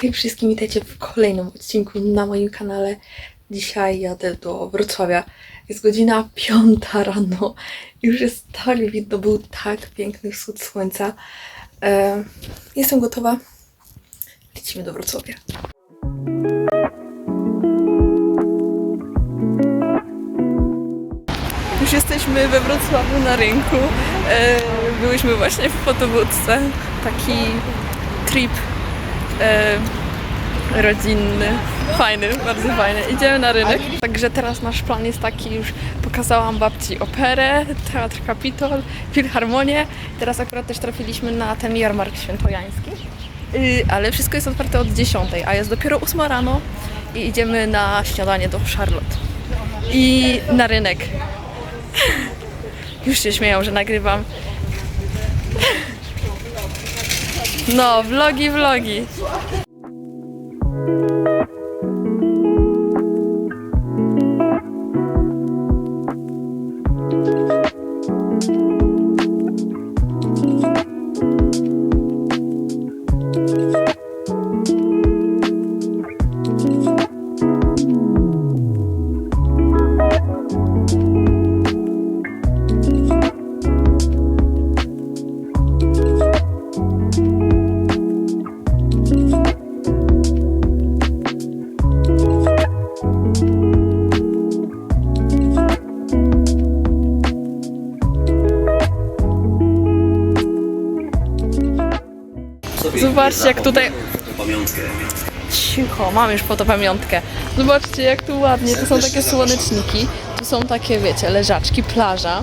Hej wszystkim, witajcie w kolejnym odcinku na moim kanale. Dzisiaj jadę do Wrocławia. Jest godzina piąta rano. Już jest tak widno, był tak piękny wschód słońca. E, jestem gotowa. Lecimy do Wrocławia. Już jesteśmy we Wrocławiu na rynku. E, byłyśmy właśnie w fotowódce. Taki trip e, rodzinny. Fajny, bardzo fajny. Idziemy na rynek. Także teraz nasz plan jest taki, już pokazałam babci operę, Teatr Kapitol, Filharmonię. Teraz akurat też trafiliśmy na ten jarmark świętojański. Yy, ale wszystko jest otwarte od 10, a jest dopiero 8 rano i idziemy na śniadanie do Charlotte. I na rynek. Już się śmieją, że nagrywam. No, vlogi, vlogi. Zobaczcie, jak tutaj Pamiątkę. Cicho, mam już fotopamiątkę. Zobaczcie, jak tu ładnie. Tu są takie słoneczniki. Tu są takie, wiecie, leżaczki, plaża.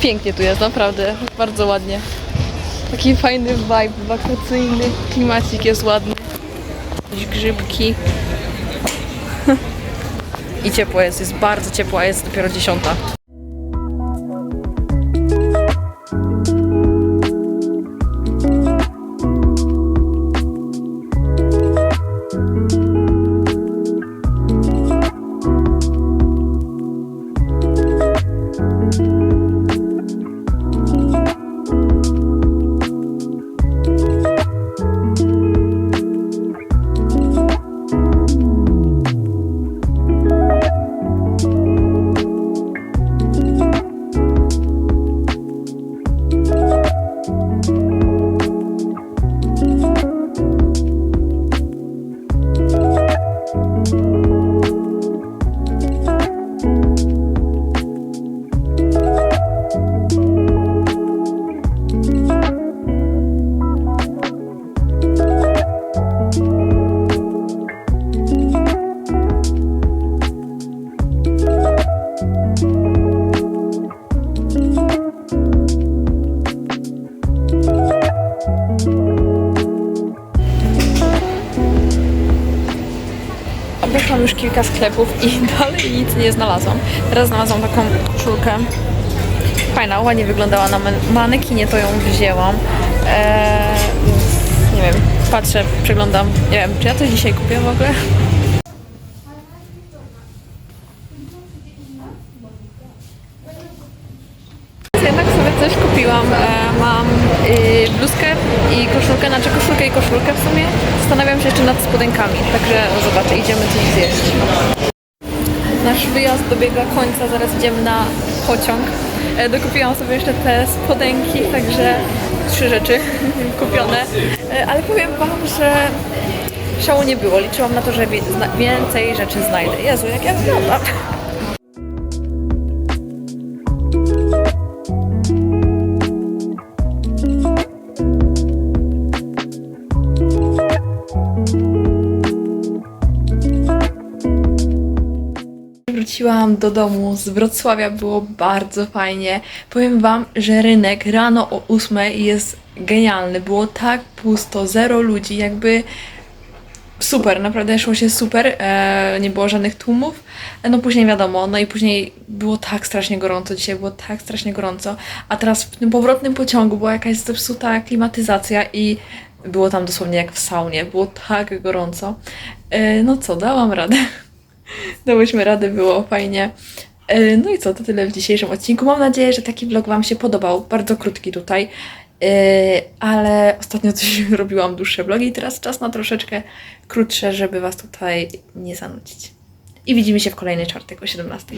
Pięknie tu jest, naprawdę. Bardzo ładnie. Taki fajny vibe wakacyjny. Klimacik jest ładny. Jakieś grzybki. I ciepło jest, jest bardzo ciepło, a jest dopiero dziesiąta. Obeszłam już kilka sklepów i dalej nic nie znalazłam. Teraz znalazłam taką koszulkę. Fajna, ładnie wyglądała na man- manekinie, to ją wzięłam. Eee, nie wiem, patrzę, przeglądam. Nie wiem, czy ja coś dzisiaj kupię w ogóle? Jednak sobie coś kupiłam. E, mam y, bluzkę i koszulkę, znaczy koszulkę i koszulkę w sumie. Zastanawiam się jeszcze nad spodenkami, także zobaczę, idziemy coś zjeść. Nasz wyjazd dobiega końca, zaraz idziemy na pociąg. E, dokupiłam sobie jeszcze te spodenki, także trzy rzeczy kupione. E, ale powiem Wam, że szału nie było. Liczyłam na to, że więcej rzeczy znajdę. Jezu, jak ja wyglądam. Wróciłam do domu z Wrocławia, było bardzo fajnie. Powiem Wam, że rynek rano o 8 jest genialny. Było tak pusto, zero ludzi, jakby super, naprawdę szło się super, e, nie było żadnych tłumów. No później wiadomo, no i później było tak strasznie gorąco, dzisiaj było tak strasznie gorąco, a teraz w tym powrotnym pociągu była jakaś zepsuta klimatyzacja i było tam dosłownie jak w saunie, było tak gorąco. E, no co, dałam radę. Dałyśmy radę, było fajnie. E, No i co, to tyle w dzisiejszym odcinku. Mam nadzieję, że taki vlog Wam się podobał. Bardzo krótki tutaj. E, Ale ostatnio coś robiłam dłuższe vlogi i teraz czas na troszeczkę krótsze, żeby Was tutaj nie zanudzić. I widzimy się w kolejny czwartek o 17.